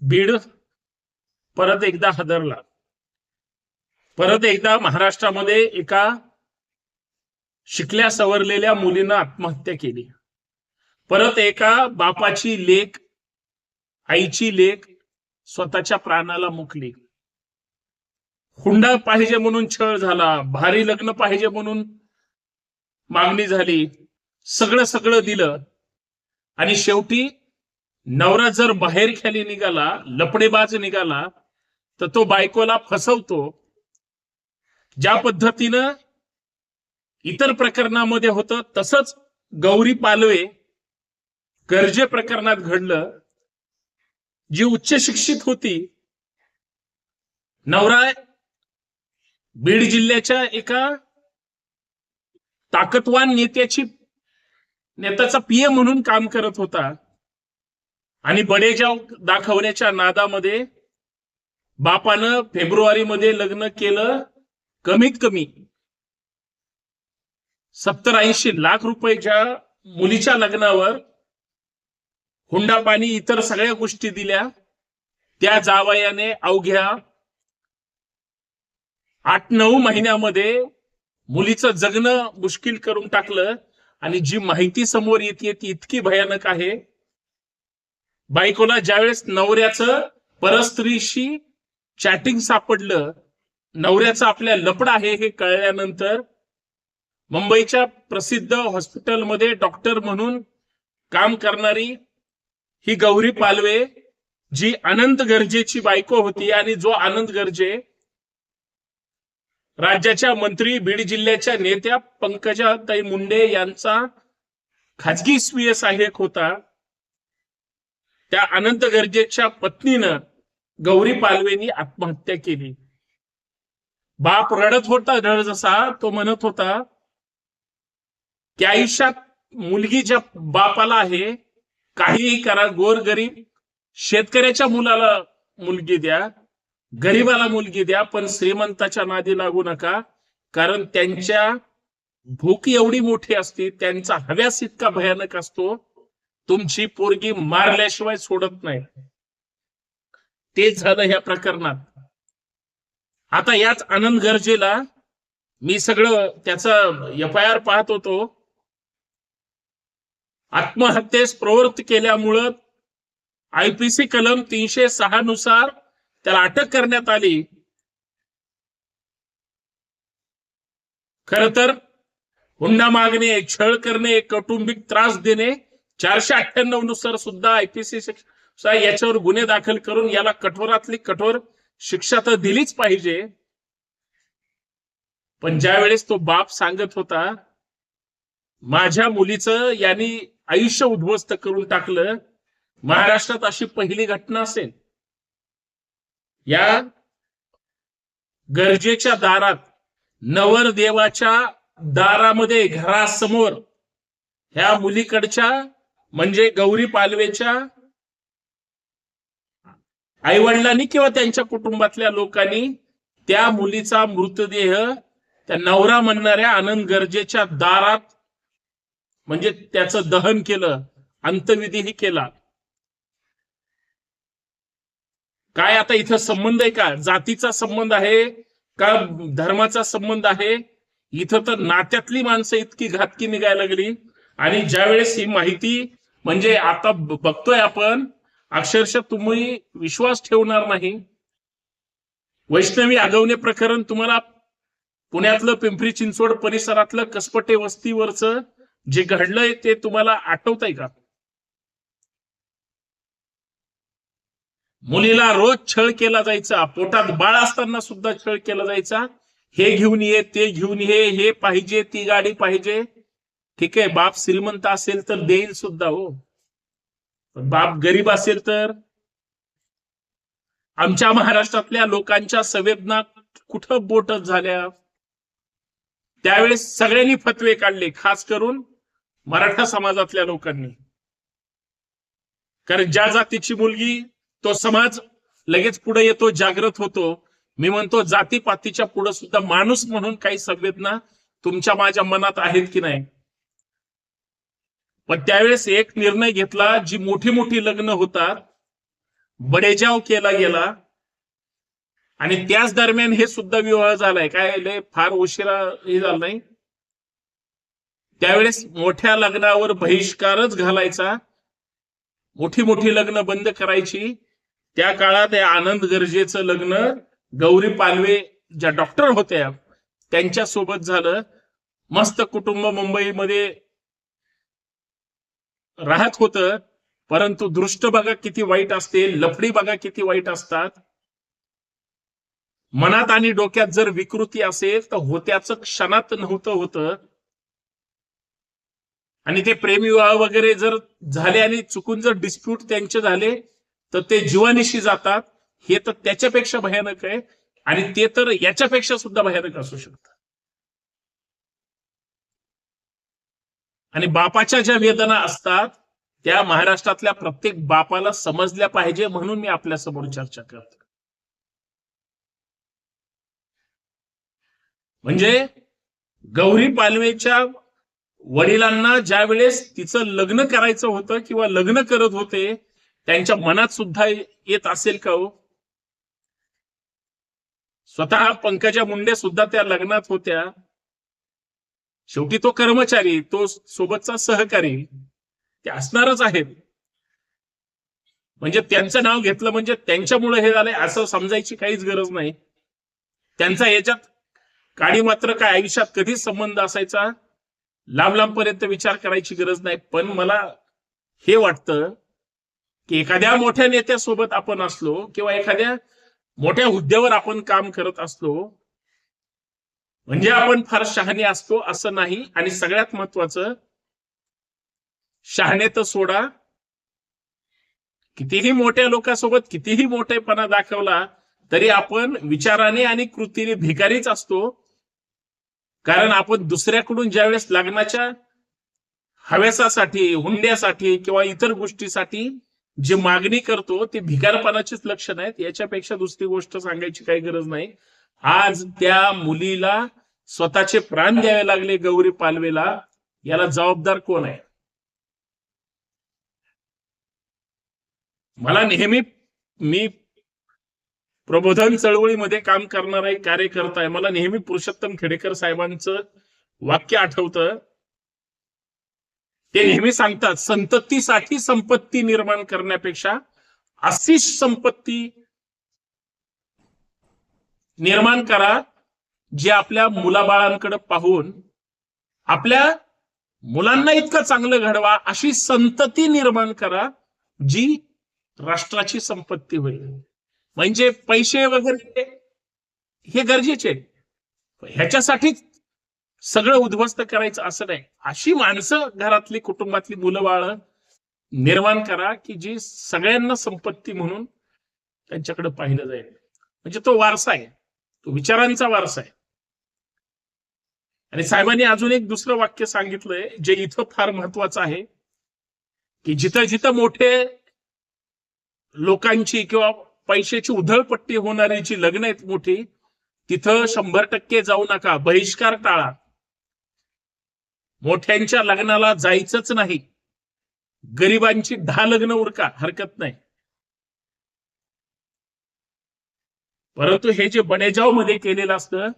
बीड परत एकदा हादरला. परत एकदा महाराष्ट्रामध्ये एका शिकल्या सवरलेल्या मुलीनं आत्महत्या केली. परत एका बापाची लेख आईची लेख स्वतःच्या प्राणाला मुकली. हुंडा पाहिजे म्हणून छळ झाला भारी लग्न पाहिजे म्हणून मागणी झाली. सगळं सगळं दिलं. आणि शेवटी नवरा जर बाहेर खाली निघाला लपडेबाज निघाला तर तो बायकोला फसवतो. ज्या पद्धतीनं इतर प्रकरणामध्ये होतं तसंच गौरी पालवे गरजे प्रकरणात घडलं. जी उच्च शिक्षित होती नवरा बीड जिल्ह्याच्या एका ताकदवान नेत्याची नेत्याचा पीए म्हणून काम करत होता. आणि बडेजाव दाखवण्याच्या नादामध्ये बापानं फेब्रुवारीमध्ये लग्न केलं कमीत कमी सत्तर ऐंशी लाख रुपयाच्या मुलीच्या लग्नावर हुंडा पाणी इतर सगळ्या गोष्टी दिल्या त्या जावयाने अवघ्या आठ नऊ महिन्यामध्ये मुलीचं जगणं मुश्किल करून टाकलं. आणि जी माहिती समोर येते ती इतकी भयानक आहे बायकोला ज्यावेळेस नवऱ्याचं परस्त्रीशी चॅटिंग सापडलं नवऱ्याचं आपल्या लपड आहे हे कळल्यानंतर मुंबईच्या प्रसिद्ध हॉस्पिटलमध्ये डॉक्टर म्हणून काम करणारी ही गौरी पालवे जी अनंत गरजेची बायको होती आणि जो आनंद गरजे राज्याच्या मंत्री बीड जिल्ह्याच्या नेत्या पंकजाताई मुंडे यांचा खाजगी स्वीय सहाय्यक होता. त्या अनंत गरजेच्या पत्नीनं गौरी पालवेनी आत्महत्या केली. बाप रडत होता रड जसा तो म्हणत होता की आयुष्यात मुलगी ज्या बापाला आहे काहीही करा गोर गरीब शेतकऱ्याच्या मुलाला मुलगी द्या गरीबाला मुलगी द्या पण श्रीमंताच्या नादी लागू नका कारण त्यांच्या भूक एवढी मोठी असते त्यांचा हव्यास इतका भयानक असतो तुमची पोरगी मारल्याशिवाय सोडत नाही. तेच झालं ह्या प्रकरणात. आता याच आनंद गरजेला मी सगळं त्याचा एफ आय आर पाहत होतो. आत्महत्येस प्रवृत्त केल्यामुळं आयपीसी कलम तीनशे सहा नुसार त्याला अटक करण्यात आली. खर तर हुंडा मागणे छळ करणे कौटुंबिक त्रास देणे चारशे अठ्ठ्याण्णवनुसार सुद्धा आयपीसी याच्यावर गुन्हे दाखल करून याला कठोरातली कठोर शिक्षा तर दिलीच पाहिजे. पण ज्या वेळेस तो बाप सांगत होता माझ्या मुलीचं यांनी आयुष्य उद्ध्वस्त करून टाकलं महाराष्ट्रात अशी पहिली घटना असेल. या गरजेच्या दारात नवरदेवाच्या दारामध्ये घरासमोर ह्या मुलीकडच्या म्हणजे गौरी पालवेच्या आईवडिलांनी किंवा त्यांच्या कुटुंबातल्या लोकांनी त्या मुलीचा मृतदेह त्या नवरा म्हणणाऱ्या आनंद गरजेच्या दारात म्हणजे त्याचं दहन केलं अंतविधीही केला. काय आता इथं संबंध आहे का? जातीचा संबंध आहे का धर्माचा संबंध आहे? इथं तर नात्यातली माणसं इतकी घातकी निघायला लागली. आणि ज्यावेळेस ही माहिती म्हणजे आता बघतोय आपण अक्षरशः तुम्ही विश्वास ठेवणार नाही. वैष्णवी आगवणे प्रकरण तुम्हाला पुण्यातलं पिंपरी चिंचवड परिसरातलं कसपटे वस्तीवरचं जे घडलंय ते तुम्हाला आठवत आहे का? मुलीला रोज छळ केला जायचा पोटात बाळ असताना सुद्धा छळ केला जायचा. हे घेऊन ये ते घेऊन ये हे पाहिजे ती गाडी पाहिजे. ठीक आहे बाप श्रीमंत असेल तर देईल सुद्धा हो. पण बाप गरीब असेल तर? आमच्या महाराष्ट्रातल्या लोकांच्या संवेदना कुठं बोटच झाल्या? त्यावेळेस सगळ्यांनी फतवे काढले खास करून मराठा समाजातल्या लोकांनी. कारण ज्या जातीची मुलगी तो समाज लगेच पुढे येतो जागृत होतो. मी म्हणतो जातीपातीच्या पुढे सुद्धा माणूस म्हणून काही संवेदना तुमच्या माझ्या मनात आहेत की नाही? पण त्यावेळेस एक निर्णय घेतला जी मोठी मोठी लग्न होतात बडेजाव केला गेला. आणि त्याच दरम्यान हे सुद्धा विवाह झालाय. काय लय फार उशिरा हे झालं नाही. त्यावेळेस मोठ्या लग्नावर बहिष्कारच घालायचा. मोठी मोठी लग्न बंद करायची. त्या काळात आनंद गरजेचं लग्न गौरी पालवे ज्या डॉक्टर होत्या त्यांच्यासोबत झालं. मस्त कुटुंब मुंबईमध्ये राहत होतं परंतु दृष्ट बघा किती वाईट असते लफडी बघा किती वाईट असतात. मनात आणि डोक्यात जर विकृती असेल तर होत्याच क्षणात नव्हतं होतं. आणि ते प्रेमविवाह वगैरे जर झाले आणि चुकून जर डिस्प्यूट त्यांचे झाले तर ते जीवानिशी जातात. हे तर त्याच्यापेक्षा भयानक आहे. आणि ते तर याच्यापेक्षा सुद्धा भयानक असू शकतं. आणि बापाच्या ज्या वेदना असतात त्या महाराष्ट्रातल्या प्रत्येक बापाला समजल्या पाहिजे म्हणून मी आपल्यासमोर चर्चा करतो म्हणजे गौरी पालवेच्या वडिलांना ज्या वेळेस तिचं लग्न करायचं होतं किंवा लग्न करत होते त्यांच्या मनात सुद्धा येत असेल का हो? स्वतः पंकजा मुंडे सुद्धा त्या लग्नात होत्या. शेवटी तो कर्मचारी तो सोबतचा सहकारी ते असणारच आहेत. म्हणजे त्यांचं नाव घेतलं म्हणजे त्यांच्यामुळे हे झालंय असं समजायची काहीच गरज नाही. त्यांचा याच्यात काळी मात्र काय आयुष्यात कधीच संबंध असायचा? लांब लांबपर्यंत विचार करायची गरज नाही. पण मला हे वाटतं की एखाद्या मोठ्या नेत्यासोबत आपण असलो किंवा एखाद्या मोठ्या हुद्द्यावर आपण काम करत असलो म्हणजे आपण फार शहाणे असतो असं नाही. आणि सगळ्यात महत्वाचं शहाणे तर सोडा. कितीही मोठ्या लोकांसोबत कितीही मोठेपणा दाखवला तरी आपण विचाराने आणि कृतीने भिकारीच असतो. कारण आपण दुसऱ्याकडून ज्यावेळेस लग्नाच्या हव्यासासाठी हुंड्यासाठी किंवा इतर गोष्टीसाठी जे मागणी करतो ते भिकारपणाचीच लक्षण आहेत. याच्यापेक्षा दुसरी गोष्ट सांगायची काही गरज नाही. आज त्या मुलीला स्वतःचे प्राण द्यावे लागले गौरी पालवेला. याला जबाबदार कोण आहे? मला नेहमी मी प्रबोधन चळवळीमध्ये काम करणारा एक कार्यकर्ता आहे. मला नेहमी पुरुषोत्तम खेडेकर साहेबांचं वाक्य आठवतं. ते नेहमी सांगतात संततीसाठी संपत्ती निर्माण करण्यापेक्षा अशीच संपत्ती निर्माण करा जे आपल्या मुलाबाळांकडे पाहून आपल्या मुलांना इतकं चांगलं घडवा अशी संतती निर्माण करा जी राष्ट्राची संपत्ती होईल. म्हणजे पैसे वगैरे हे गरजेचे ह्याच्यासाठीच सगळं उद्ध्वस्त करायचं असं नाही. अशी माणसं घरातली कुटुंबातली मुलं बाळ निर्माण करा की जी सगळ्यांना संपत्ती म्हणून त्यांच्याकडे पाहिलं जाईल. म्हणजे तो वारसा आहे. तो विचारांचा वारसा आहे. आणि साहेबांनी अजून एक दुसरं वाक्य सांगितलंय जे इथं फार महत्वाचं आहे की जिथं जिथं मोठे लोकांची किंवा पैशाची उधळपट्टी होणारी जी लग्न आहेत मोठी तिथं शंभर टक्के जाऊ नका बहिष्कार टाळा. मोठ्यांच्या लग्नाला जायचंच नाही. गरिबांची दहा लग्न उरका हरकत नाही. परंतु हे जे बडेजावमध्ये केलेलं असतं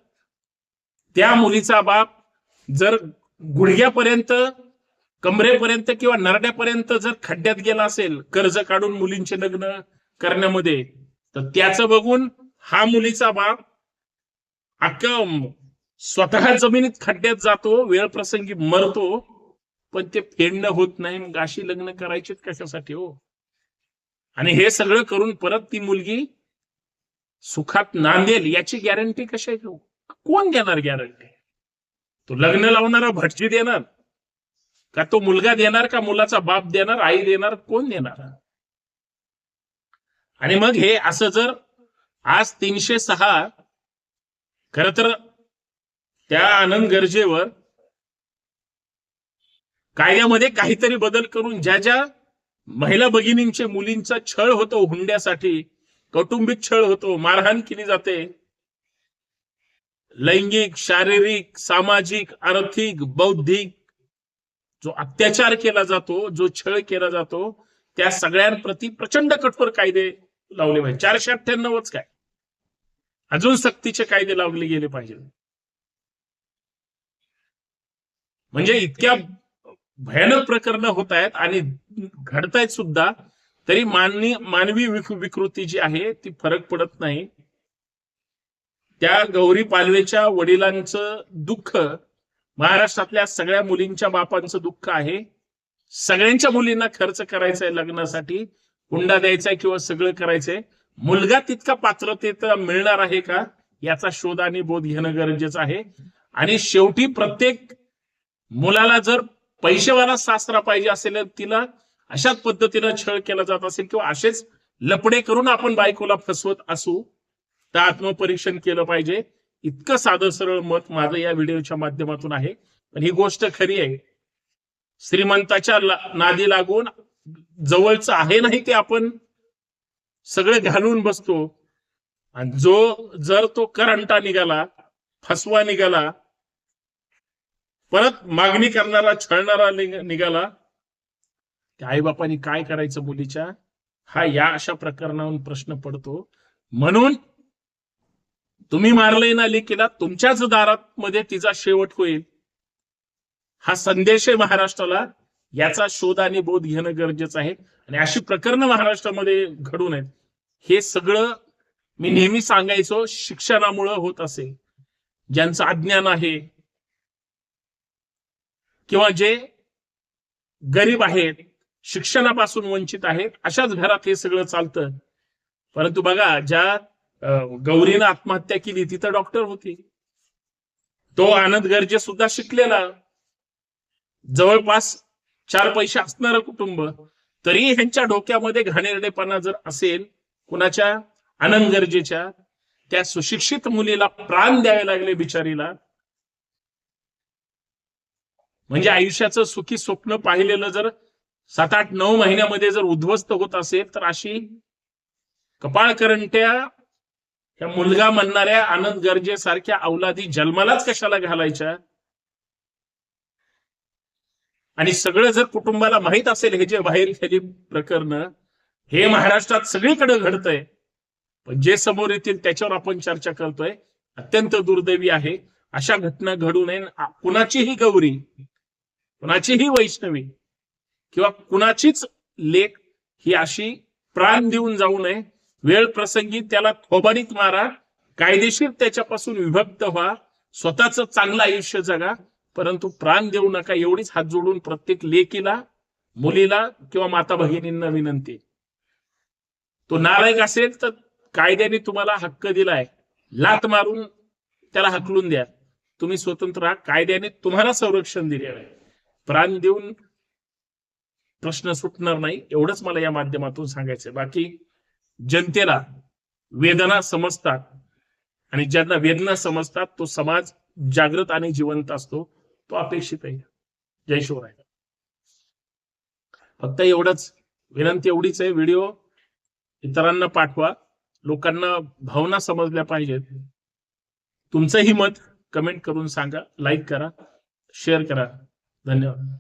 त्या मुलीचा बाप जर गुडघ्यापर्यंत कमरेपर्यंत किंवा नरड्यापर्यंत जर खड्ड्यात गेला असेल कर्ज काढून मुलींचे लग्न करण्यामध्ये तर त्याचं बघून हा मुलीचा बाप अख्ख स्वतः जमिनीत खड्ड्यात जातो वेळ प्रसंगी मरतो पण ते फेडणं होत नाही मग अशी लग्न करायची कशासाठी हो? आणि हे सगळं करून परत ती मुलगी सुखात नांदेल याची गॅरंटी कशी घेऊ कोण देणार गॅरंटी तो लग्न लावणारा भटजी देणार? का तो मुलगा देणार का मुलाचा बाप देणार आई देणार कोण देणार? आणि मग हे असं जर आज तीनशे सहा खर तर त्या आनंद गरजेवर कायद्यामध्ये काहीतरी बदल करून ज्या ज्या महिला भगिनींचे मुलींचा छळ होतो हुंड्यासाठी कौटुंबिक छळ होतो मारहाण केली जाते. लैंगिक शारीरिक सामाजिक आर्थिक बौद्धिक जो अत्याचार केला जातो जो छळ केला जातो त्या सगळ्यांप्रती प्रचंड कठोर कायदे लावले पाहिजे. चारशे अठ्ठ्याण्णवच काय? अजून सक्तीचे कायदे लावले गेले पाहिजे. म्हणजे इतक्या भयानक प्रकरण होत आहेत आणि घडतायत सुद्धा. तरी मानवी मानवी विक- विकृती जी आहे ती फरक पडत नाही. त्या गौरी पालवेच्या वडिलांचं दुःख महाराष्ट्रातल्या सगळ्या मुलींच्या बापांचं दुःख आहे. सगळ्यांच्या मुलींना खर्च करायचा आहे लग्नासाठी हुंडा द्यायचा आहे किंवा सगळं करायचंय. मुलगा तितका पात्रतेत मिळणार आहे का? याचा शोध आणि बोध घेणं गरजेचं आहे. आणि शेवटी प्रत्येक मुलाला जर पैशेवाला सासरा पाहिजे असेल तर तिला अशाच पद्धतीनं छळ केला जात असेल किंवा असेच लपडे करून आपण बायकोला फसवत असू तर आत्मपरीक्षण केलं पाहिजे. इतकं साधं सरळ मत माझं या व्हिडिओच्या माध्यमातून आहे. पण ही गोष्ट खरी आहे. श्रीमंताच्या ला- नादी लागून जवळचं आहे नाही ते आपण सगळं घालून बसतो. आणि जो जर तो करंटा निघाला फसवा निघाला परत मागणी करणारा छळणारा निघाला आई आईबापांनी काय करायचं मुलीच्या? हा या अशा प्रकरणावरून प्रश्न पडतो. म्हणून तुम्ही मारलंय ना लेकीला तुमच्याच दारात मध्ये तिचा शेवट होईल. हा संदेश आहे महाराष्ट्राला. याचा शोध आणि बोध घेणं गरजेचं आहे. आणि अशी प्रकरणं महाराष्ट्रामध्ये घडून आहेत. हे सगळं मी नेहमी सांगायचो शिक्षणामुळं होत असे. ज्यांचं अज्ञान आहे किंवा जे गरीब आहेत शिक्षणापासून वंचित आहेत. अशाच घरात हे सगळं चालतं. परंतु बघा ज्या गौरीनं आत्महत्या केली तिथं डॉक्टर होती. तो आनंद गर्जे सुद्धा शिकलेला. जवळपास चार पैसे असणार कुटुंब तरी ह्यांच्या डोक्यामध्ये घाणेरडेपणा जर असेल कुणाच्या आनंद गरजेच्या त्या सुशिक्षित मुलीला प्राण द्यावे लागले बिचारीला. म्हणजे आयुष्याचं सुखी स्वप्न पाहिलेलं जर सात आठ नऊ महिन्यामध्ये जर उद्ध्वस्त होत असेल तर अशी कपाळ करंट्या त्या मुलगा म्हणणाऱ्या आनंद गरजेसारख्या अवलादी जन्मालाच कशाला घालायच्या? आणि सगळं जर कुटुंबाला माहीत असेल हे जे बाहेर खेळी प्रकरण हे महाराष्ट्रात सगळीकडे घडतंय. पण जे समोर येतील त्याच्यावर आपण चर्चा करतोय. अत्यंत दुर्दैवी आहे. अशा घटना घडू नये. कुणाचीही गौरी कुणाचीही वैष्णवी किंवा कुणाचीच लेख ही अशी प्राण देऊन जाऊ नये. वेळ प्रसंगी त्याला थोबाडीत मारा. कायदेशीर त्याच्यापासून विभक्त व्हा. स्वतःच चांगलं आयुष्य जगा. परंतु प्राण देऊ नका. एवढीच हात जोडून प्रत्येक लेकीला मुलीला किंवा माता भगिनींना विनंती. तो नालायक असेल तर कायद्याने तुम्हाला हक्क दिलाय. लात मारून त्याला हकलून द्या. तुम्ही स्वतंत्र कायद्याने तुम्हाला संरक्षण दिलेलं आहे. प्राण देऊन प्रश्न सुटणार नाही एवढंच मला या माध्यमातून सांगायचं बाकी जनतेला वेदना समजतात आणि ज्यांना वेदना समजतात तो समाज जागृत आणि जिवंत असतो तो अपेक्षित आहे. जय शिवराय. फक्त एवढंच विनंती एवढीच आहे व्हिडिओ इतरांना पाठवा लोकांना भावना समजल्या पाहिजेत. तुमचंही मत कमेंट करून सांगा लाईक करा शेअर करा. धन्यवाद.